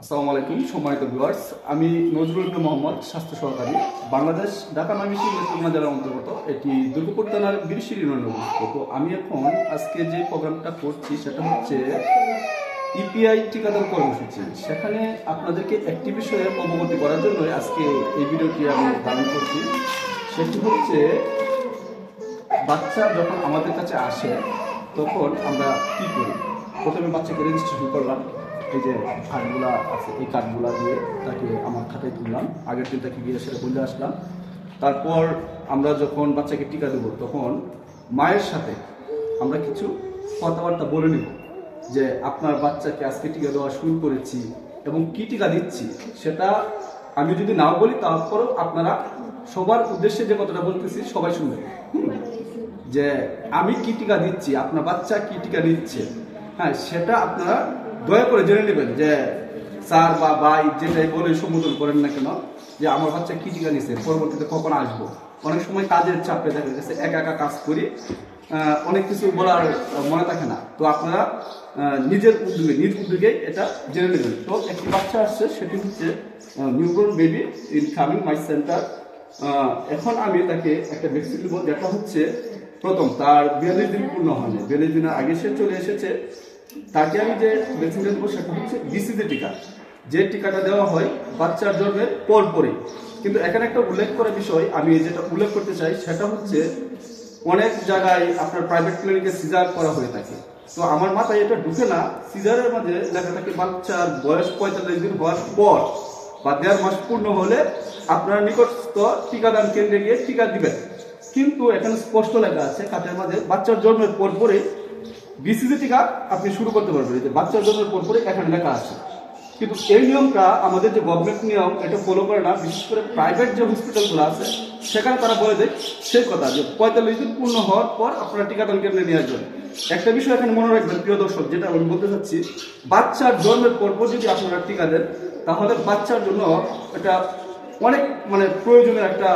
আসসালামু আলাইকুম, সম্মানিত ভিউয়ার্স। আমি নজরুল ইবনে মোহাম্মদ, স্বাস্থ্য সহকারী। বাংলাদেশ, ঢাকা ময়মনসিংহ জেলার অন্তর্গত এটি দুর্গাপুর থানার বিরিশির ইউনিয়নে অবস্থিত তো আমি এখন আজকে যে প্রোগ্রামটা করছি, সেটা হচ্ছে ইপিআই টিকাদান কর্মসূচি। সেখানে আপনাদেরকে একটি বিষয়ে অবগতি করার জন্য আজকে এই ভিডিওটি আমি ধারণ করছি। সেটি হচ্ছে, বাচ্চা যখন আমাদের কাছে আসে, তখন আমরা কি করি? প্রথমে বাচ্চাকে রেজিস্ট্রেশন করলাম। এই যে কার্ডগুলা আছে, এই কার্ডগুলা দিয়ে তাকে আমার খাতায় তুললাম। আগের দিন তাকে গিয়ে সেটা বলে আসলাম। তারপর আমরা যখন বাচ্চাকে টিকা দেবো, তখন মায়ের সাথে আমরা কিছু কথাবার্তা বলে নিব যে, আপনার বাচ্চাকে আজকে টিকা দেওয়া শুরু করেছি এবং কি টিকা দিচ্ছি? সেটা আমি যদি নাও বলি, তারপরেও আপনারা সবার উদ্দেশ্যে যে কথাটা বলতেছি, সবাই শুনবেন? যে, আমি কি টিকা দিচ্ছি? আপনার বাচ্চা কি টিকা দিচ্ছে হ্যাঁ সেটা আপনারা দয়া করে জেনে নেবেন যে স্যার বা ভাই যেটাই বলে সম্বোধন করেন না কেন, যে আমার বাচ্চা কি টিকা নিচ্ছে পরবর্তীতে কখন আসব? অনেক সময় কাজের চাপে দেখা গেছে, একা একা কাজ করি অনেক কিছু বলার মনে থাকে না। তো আপনারা নিজের উদ্যোগে, নিজ উদ্যোগে এটা জেনে নেবেন। তো একটি বাচ্চা আসছে, সেটি হচ্ছে newborn baby in coming my centre. এখন আমি তাকে একটা দেবো, যেটা হচ্ছে, প্রথম, তার বিয়াল্লিশ দিন পূর্ণ হয়নি। বিয়াল্লিশ দিনের আগে সে চলে এসেছে তাকে আমি যে ভ্যাকসিনটা দেবো সেটা হচ্ছে বিসিজি টিকা। যে টিকাটা দেওয়া হয় বাচ্চার জন্মের পর পরে কিন্তু এখানে একটা উল্লেখ করার বিষয়, আমি যেটা উল্লেখ করতে চাই সেটা হচ্ছে অনেক জায়গায় আপনার প্রাইভেট ক্লিনিকে সিজার করা হয়ে থাকে। তো আমার মাথায় এটা ঢুকে না সিজারের মাঝে লেখা থাকে বাচ্চার বয়স পঁয়তাল্লিশ দিন হওয়ার পর বা দেড় মাস পূর্ণ হলে আপনার নিকটস্থ টিকাদান কেন্দ্রে গিয়ে টিকা দিবেন। কিন্তু এখানে স্পষ্ট লেখা আছে কাঠের মাঝে বাচ্চার জন্মের পর পরে বিসিজি টিকা আপনি শুরু করতে পারবেন। যে বাচ্চার জন্মের পর পরে এখানে লেখা আছে। কিন্তু এই নিয়মটা আমাদের যে গভর্নমেন্ট নিয়ম, এটা ফলো করে না। বিশেষ করে প্রাইভেট যে হসপিটালগুলো আছে, সেখানে তারা বলে দেয় সেই কথা যে পঁয়তাল্লিশ দিন পূর্ণ হওয়ার পর আপনারা টিকাদান কেন্দ্রে নিয়ে আসবেন। একটা বিষয় এখানে মনে রাখবেন, প্রিয় দর্শক, যেটা আমি বলতে চাচ্ছি, বাচ্চার জন্মের পর পর যদি আপনারা টিকা দেন, তাহলে বাচ্চার জন্য এটা অনেক মানে প্রয়োজনের একটা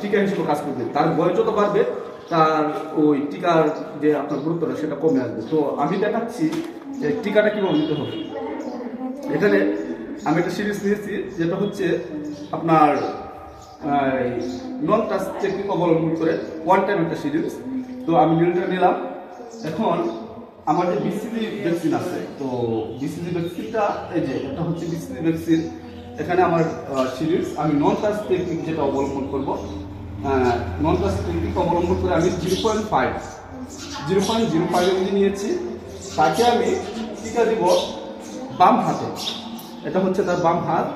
টিকা হিসেবে কাজ করবে। তার বয়স যত বাড়বে তার ওই টিকার যে আপনার গুরুত্বটা সেটা কমে আসবে। তো আমি দেখাচ্ছি যে টিকাটা কীভাবে নিতে হবে। এখানে আমি একটা সিরিজ নিয়েছি, যেটা হচ্ছে আপনার নন টাচ টেকনিক অবলম্বন করে ওয়ান টাইম একটা সিরিজ তো আমি নিউটা নিলাম। এখন আমার যে বিসিজি ভ্যাকসিন আছে, তো বিসিজি ভ্যাকসিনটা এই যে, এটা হচ্ছে বিসিজি ভ্যাকসিন এখানে আমার সিরিজ আমি নন টাচ টেকনিক যেটা অবলম্বন করব নন টেকনিক অবলম্বন করে আমি zero point five zero point zero five mg নিয়েছি। তাকে আমি টিকা দিব বাম হাতে। এটা হচ্ছে তার বাম হাত।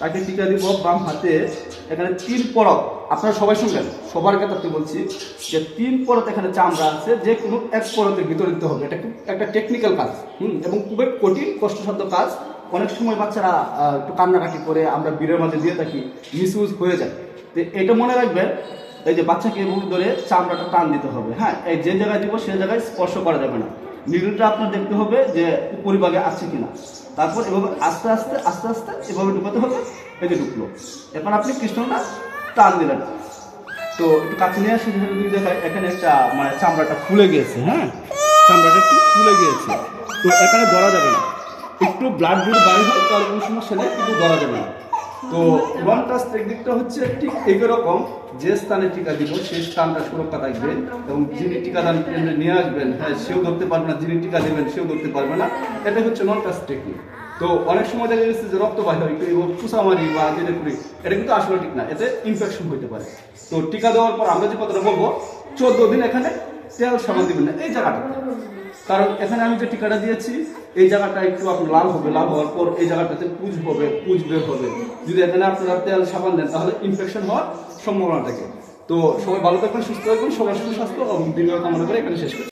তাকে টিকা দিব বাম হাতে। এখানে তিন পরত। আপনারা সবাই শুনবেন। সবার ক্ষেত্রে বলছি যে তিন পরত এখানে চামড়া আছে। যে কোনো এক পরতের ভিতরে দিতে হবে। এটা একটা টেকনিক্যাল কাজ। হুম, এবং খুবই কঠিন, কষ্টসাধ্য কাজ। অনেক সময় বাচ্চারা একটু কান্নাকাটি করে আমরা বীরের মাঝে দিয়ে থাকি। মিসইউজ হয়ে যায়। তো এটা মনে রাখবেন, এই যে বাচ্চাকে মুখ ধরে চামড়াটা টান দিতে হবে হ্যাঁ? এই যে জায়গায় দিব সেই জায়গায় স্পর্শ করা যাবে না। নিডলটা আপনার দেখতে হবে যে উপরিভাগে আছে কিনা। তারপর এভাবে আস্তে আস্তে আস্তে আস্তে এভাবে ঢুকাতে হবে, এই যে ঢুকলো। এখন আপনি কৃষ্ণটা টান দিলেন। তো একটু কাছে নিয়ে আসে যদি দেখায়, এখানে একটা মানে চামড়াটা ফুলে গিয়েছে হ্যাঁ? চামড়াটা একটু ফুলে গিয়েছে। তো এখানে ধরা যাবে না। একটু ব্লাড যদি বাইরে হয়, তাহলে কোনো সমস্যা নেই, কিন্তু ধরা যাবে না। তো ওয়ান টাচ টেকনিকটা হচ্ছে ঠিক এইরকম যে স্থানে টিকা দিব সেই স্থানটা সুরক্ষা থাকবে এবং যিনি টিকাদান কেন্দ্রে নিয়ে আসবেন হ্যাঁ সেও ধরতে পারবে না, যিনি টিকা দেবেন সেও ধরতে পারবে না। এটা হচ্ছে নন টাচ টেকনিক তো অনেক সময় দেখা যাচ্ছে যে রক্ত বাহির হয়, একটু পুষামারি বা যেটা করি, এটা কিন্তু আসলে ঠিক না, এতে ইনফেকশন হতে পারে। তো টিকা দেওয়ার পর আমরা যে কথাটা বলব, চোদ্দ দিন এখানে তেল সাবান দিবেন না, এই জায়গাটা। কারণ এখানে আমি যে টিকাটা দিয়েছি, এই জায়গাটা একটু আপনার লাল হবে, লাল হওয়ার পর এই জায়গাটাতে পুজ হবে, পুজ বের হবে। যদি এখানে আপনারা তেল, সাবান দেন, তাহলে ইনফেকশন হওয়ার সম্ভাবনা থাকে। তো সবাই ভালো থাকবেন, সুস্থ থাকবেন, সবার সুস্বাস্থ্য এবং দীর্ঘ কামনা করে এখানে শেষ করি